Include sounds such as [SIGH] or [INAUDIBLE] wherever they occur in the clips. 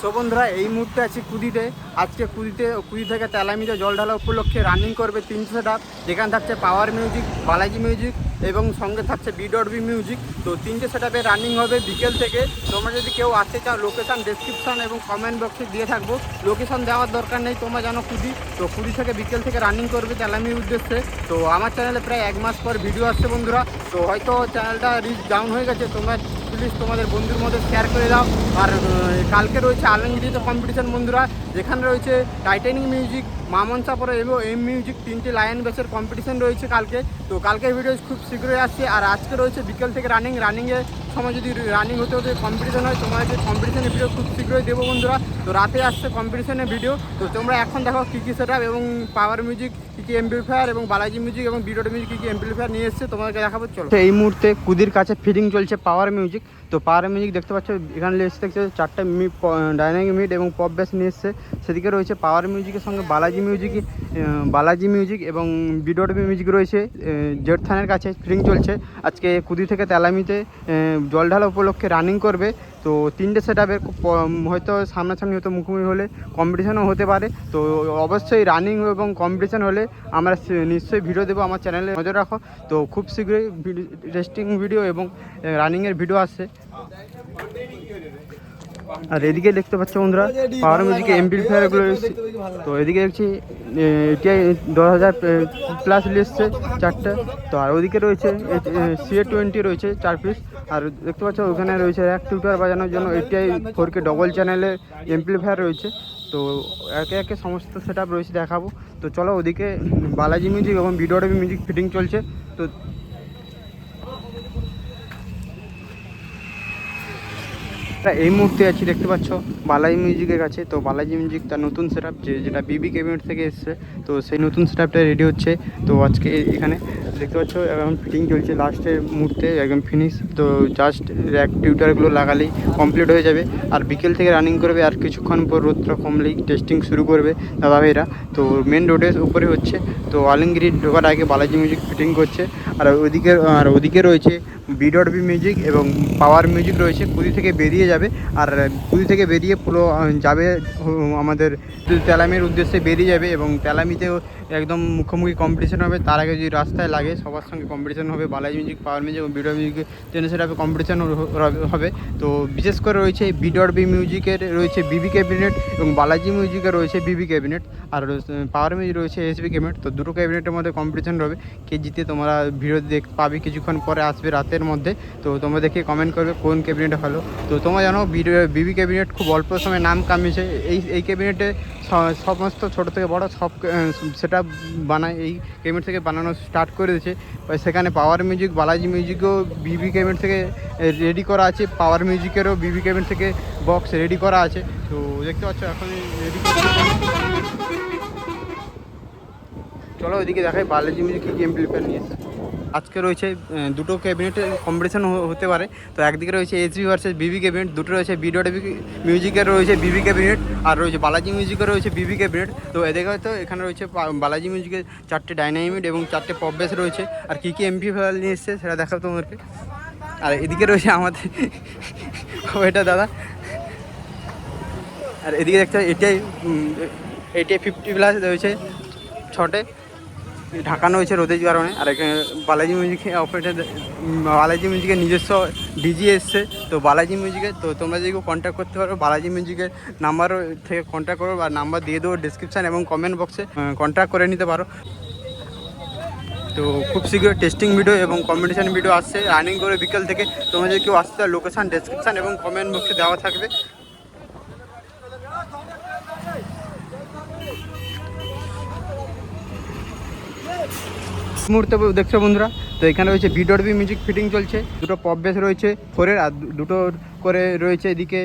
So বন্ধুরা, এই মুহূর্তে আছি কুদিতে আজকে কুদিতে কুদি থেকে তেলামিতে জল ঢালা উপলক্ষে রানিং করবে তিনশো সেট যেখানে থাকছে পাওয়ার মিউজিক বালাজি মিউজিক এবং সঙ্গে থাকছে বি ডট বি মিউজিক তো তিনটে সেট রানিং হবে বিকেল থেকে। তোমরা যদি কেউ আসতে চাও লোকেশান ডেসক্রিপশন এবং কমেন্ট বক্সে দিয়ে থাকব। লোকেশন দেওয়ার দরকার নেই, তোমরা জানো কুদি তো কুদি থেকে বিকেল থেকে রানিং করবে তেলামির উদ্দেশ্যে। তো আমার চ্যানেলে প্রায় এক মাস পর ভিডিও আসছে বন্ধুরা। তো হয়তো চ্যানেলটা রিচ ডাউন হয়ে গেছে, তোমরা প্লিজ তোমাদের বন্ধুর মধ্যে শেয়ার করে দাও। আর কালকে রয়েছে আলমগিরিতে কম্পিটিশন বন্ধুরা, যেখানে রয়েছে টাইটানিক মিউজিক মামন চাপড়া এবং এম মিউজিক তিনটি লায়ন বেসের কম্পিটিশন রয়েছে কালকে। তো কালকে ভিডিও খুব শীঘ্রই আসছে। আর আজকে রয়েছে বিকেল থেকে রানিং রানিংয়ের সময় যদি রানিং হতে হতে কম্পিটিশন হয়, তোমাদের কম্পিটিশনের ভিডিও খুব শীঘ্রই দেবো বন্ধুরা। তো রাতে আসছে কম্পিটিশনের ভিডিও তো তোমরা এখন দেখো কী কী সেট এবং পাওয়ার মিউজিক কী কী এমপ্লিফায়ার এবং বালাজি মিউজিক এবং বিডোড মিউজিক কী কী এমপ্লিফায়ার নিয়ে এসছে, তোমাদেরকে দেখাবো। চলো। এই মুহূর্তে কুদির কাছে ফিটিং চলছে পাওয়ার মিউজিক তো পাওয়ার মিউজিক দেখতে পাচ্ছ, এখানে লিস্ট দেখছে চারটে ডাইনামিক মিড এবং পপ ব্যাস নিয়ে এসছে। সেদিকে রয়েছে পাওয়ার মিউজিকের সঙ্গে বালাজি মিউজিক বালাজি মিউজিক এবং বিডোড মিউজিক রয়েছে জেট থানের কাছে স্প্রিং চলছে। আজকে কুদি থেকে তেলামিতে জল ঢালা উপলক্ষে রানিং করবে। তো তিনটে সেট আপের হয়তো সামনাসামনি হয়তো মুখোমুখি হলে কম্পিটিশনও হতে পারে। তো অবশ্যই রানিং এবং কম্পিটিশন হলে আমরা নিশ্চয়ই ভিডিও দেবো আমার চ্যানেলে নজর রাখো। তো খুব শীঘ্রই টেস্টিং ভিডিও এবং রানিংয়ের ভিডিও আসছে। আর এদিকে দেখতে পাচ্ছ বন্ধুরা পাওয়ার মিউজিকে এমপ্লিফায়ারগুলো তো এদিকে দেখছি এটিআই দশ হাজার প্লাস এসছে চারটে। তো আর ওদিকে রয়েছে সিএ টোয়েন্টি রয়েছে চার পিস আর দেখতে পাচ্ছ, ওখানে রয়েছে এক টিউটার বাজানোর জন্য এটিআই ফোর কে ডবল চ্যানেলে এমপ্লিফায়ার রয়েছে। তো একে একে সমস্ত সেট রয়েছে দেখাবো। তো চলো ওদিকে বালাজি মিউজিক এবং বিডোডবি মিউজিক ফিটিং চলছে। তো এই মুহূর্তে আছি, দেখতে পাচ্ছ বালাজি মিউজিকের কাছে। তো বালাজি মিউজিক তার নতুন সেট যে যেটা বিবি ক্যাবিনেট থেকে এসছে, তো সেই নতুন সেট রেডি হচ্ছে। তো আজকে এখানে দেখতে পাচ্ছ, এখন ফিটিং চলছে লাস্টের মুহূর্তে, একদম ফিনিশ তো জাস্ট র্যাক টিউটারগুলো লাগালেই কমপ্লিট হয়ে যাবে। আর বিকেল থেকে রানিং করবে, আর কিছুক্ষণ পর রোদটা কমলেই টেস্টিং শুরু করবে দাদা ভাইরা তো মেন রোডের উপরে হচ্ছে, তো আলমগিরি ঢোকার আগে বালাজি মিউজিক ফিটিং করছে। আর ওদিকে আর ওদিকে রয়েছে বি ডট বি মিউজিক এবং পাওয়ার মিউজিক রয়েছে কুদি থেকে বেরিয়ে যাবে। আর কুদি থেকে বেরিয়ে পুরো যাবে আমাদের তেলামির উদ্দেশ্যে বেরিয়ে যাবে এবং তেলামিতেও একদম মুখোমুখি কম্পিটিশন হবে। তার আগে যদি রাস্তায় লাগে সবার সঙ্গে কম্পিটিশন হবে, বালাই মিউজিক পাওয়ার মিউজিক এবং বিডর মিউজিক জন্য সেটা কম্পিটিশন হবে। তো বিশেষ করে রয়েছে বিডর বি মিউজিকের রয়েছে বিবি ক্যাবিনেট এবং বালাজি মিউজিকের রয়েছে বিবি ক্যাবিনেট আর পাওয়ার মিউজিক রয়েছে এসবি ক্যাবিনেট তো দুটো ক্যাবিনেটের মধ্যে কম্পিটিশন হবে কে জিতে তোমরা ভিডিও দেখ, পাবে কিছুক্ষণ পরে আসবে রাতের মধ্যে। তো তোমরা দেখে কমেন্ট করবে কোন ক্যাবিনেট ভালো। তো তোমরা জানো বিবি ক্যাবিনেট খুব অল্প সময় নাম কামিয়েছে। এই এই ক্যাবিনেটে সমস্ত ছোটো থেকে বড় সব সেটা বানায়। এই ক্যাবিনেট থেকে বানানো স্টার্ট করে দিয়েছে। সেখানে পাওয়ার মিউজিক বালাজি মিউজিকও বিবি ক্যাবিনেট থেকে রেডি করা আছে। পাওয়ার মিউজিকেরও বিবি ক্যাবিনেট থেকে বক্স রেডি করা আছে। তো দেখতে পাচ্ছ, এখন রেডি চলো ওইদিকে দেখাই বালাজি মিউজিক কী গেম প্রিপেয়ার নিয়েছে। আজকে রয়েছে দুটো ক্যাবিনেটের কম্পিটিশন হতে পারে। তো একদিকে রয়েছে এইচবি ভার্সেস বিবি ক্যাবিনেট দুটো রয়েছে বিডট মিউজিকের রয়েছে বিবি ক্যাবিনেট আর রয়েছে বালাজি মিউজিকের রয়েছে বিবি ক্যাবিনেট তো এদিকে হয়তো এখানে রয়েছে বালাজি মিউজিকের চারটে ডাইনামিট এবং চারটে পপ বেস রয়েছে। আর কী কী এমপি ফাইল নিয়ে এসছে সেটা দেখাবো তোমাদেরকে। আর এদিকে রয়েছে আমাদের [LAUGHS] ওইটা দাদা। আর এদিকে দেখতে এটাই এটাই ফিফটি প্লাস রয়েছে ছটে। ঢাকানো হয়েছে রোদের কারণে আর এখানে বালাজি মিউজিকে অপারেটার বালাজি মিউজিকের নিজস্ব ডিজি এসছে। তো বালাজি মিউজিকে তো তোমরা যদি কন্ট্যাক্ট করতে পারো, বালাজি মিউজিকের নাম্বার থেকে কন্ট্যাক্ট করো বা নাম্বার দিয়ে দেবো ডিসক্রিপশান এবং কমেন্ট বক্সে কন্ট্যাক্ট করে নিতে পারো। তো খুব শীঘ্রই টেস্টিং ভিডিও এবং কম্পিটিশান ভিডিও আসছে। রানিং করে বিকেল থেকে তোমরা যদি কেউ আসতে লোকেশান ডেসক্রিপশান এবং কমেন্ট বক্সে দেওয়া থাকবে। মুহূর্তে দেখছ বন্ধুরা, তো এখানে রয়েছে বিডট বি মিউজিক ফিটিং চলছে। দুটো পপ বেস রয়েছে ফোরের, আর দুটো করে রয়েছে এদিকে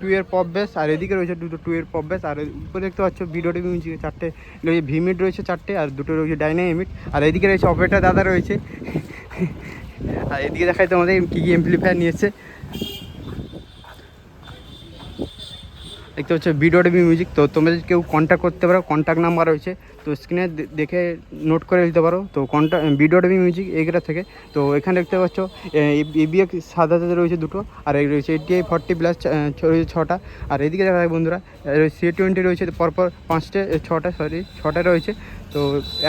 টু এর পপ বেস, আর এদিকে রয়েছে দুটো টু এর পপ বেস। আর উপরে দেখতে পাচ্ছ বিডট বি মিউজিক চারটে, রয়েছে ভিমিট রয়েছে চারটে, আর দুটো রয়েছে ডাইনামিট। আর এদিকে রয়েছে অপারেটার দাদা রয়েছে। আর এদিকে দেখাই তোমাদের কী কী এমপ্লিফায়ার নিয়েছে। দেখতে পাচ্ছ হচ্ছে বিডোডবি মিউজিক তো তোমরা যদি কেউ কন্ট্যাক্ট করতে পারো কন্ট্যাক্ট নাম্বার রয়েছে, তো স্ক্রিনে দেখে নোট করে দিতে পারো, তো কন্ট্যাক্ট বিডোডবি মিউজিক এগুলো থেকে, তো এখানে দেখতে পাচ্ছ এবিএ সাদাতে রয়েছে দুটো, আর এই রয়েছে এটিআই ফর্টি প্লাস রয়েছে ছটা, আর এদিকে দেখা যায় বন্ধুরা সি টোয়েন্টি রয়েছে, পরপর পাঁচটা ছটা সরি ছটা রয়েছে, তো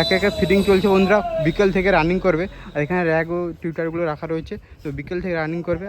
একে একে ফিটিং চলছে বন্ধুরা, বিকেল থেকে রানিং করবে, আর এখানে র্যাগ ও টিউটারগুলো রাখা রয়েছে, তো বিকেল থেকে রানিং করবে